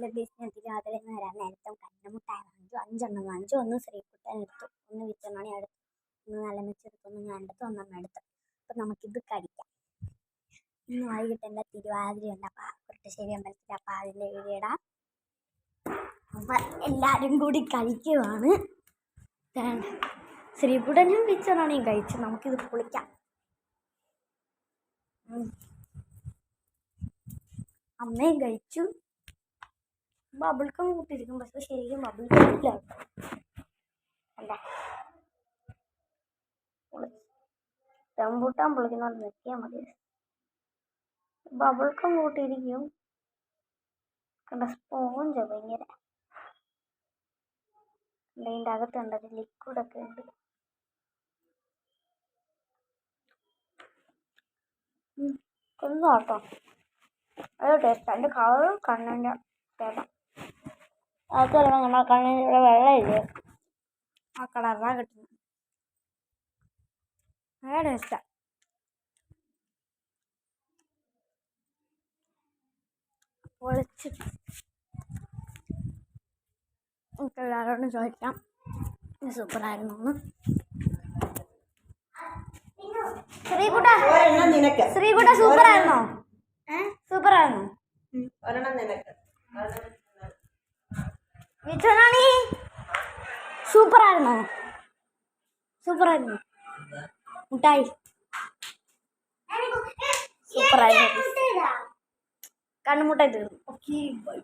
ഞാൻ തിരുവാതിരന്ന് വരാൻ നേരത്തെ കണ്ണുമുട്ടായി വാങ്ങിച്ചു അഞ്ചെണ്ണം വാങ്ങിച്ചു ഒന്ന് ശ്രീകുട്ടൻ എടുത്തു ഒന്ന് വിച്ചമണി എടുത്തു ഒന്ന് നല്ല ഒന്ന് ഞാൻ എടുത്തു എടുത്തു. അപ്പം നമുക്കിത് കഴിക്കാം ഇന്ന് വൈകിട്ട് എന്റെ തിരുവാതിരയുണ്ട് അപ്പം കുട്ടശ്ശേരി അമ്പലത്തിൽ അപ്പം അതിന്റെ ഇടാം അപ്പം എല്ലാവരും കൂടി കഴിക്കുവാണ് ശ്രീപുടനും ശ്രീകുട്ടനും വിച്ചമണിയും കഴിച്ചു. നമുക്കിത് പൊളിക്കാം ഉം. അമ്മയും കഴിച്ചു. ബബിൾക്കം കൂട്ടിയിരിക്കും. പക്ഷെ ശരിക്കും ബബിൾ ഇല്ല അല്ല റംബൂട്ടാൻ പൊളിക്കുന്നോണ്ട് നിർത്തിയാൽ മതി. ബബിൾക്കം കൂട്ടിയിരിക്കും. കണ്ട സ്പോഞ്ച് ഭയങ്കര. അതിന്റെ അകത്ത് ഒരു ലിക്വിഡൊക്കെ ഉണ്ട്. കൊന്നു അത് ടേസ്റ്റ് അതിന്റെ കളറും കണ്ണിന്റെ ഭേദം അതൊക്കെ വരുമ്പോൾ ഇവിടെ വെള്ളമില്ലേ? ആ കളറാണ് കിട്ടുന്നത് നല്ല ടേസ്റ്റാണ് പൊളിച്ച് നമുക്ക് എല്ലാവരോടും ചോദിക്കാം. സൂപ്പറായിരുന്നു എന്ന്. ശ്രീകുട്ട ശ്രീകുട്ട സൂപ്പറായിരുന്നോ സൂപ്പറായിരുന്നോ ഒരെണ്ണം നിനക്ക്. വിച്ചനാണി സൂപ്പർ ആയിരുന്നു മുട്ടായി. സൂപ്പറായിരുന്നു. കണ്ണുമുട്ടായി തീർന്നു. Okay bye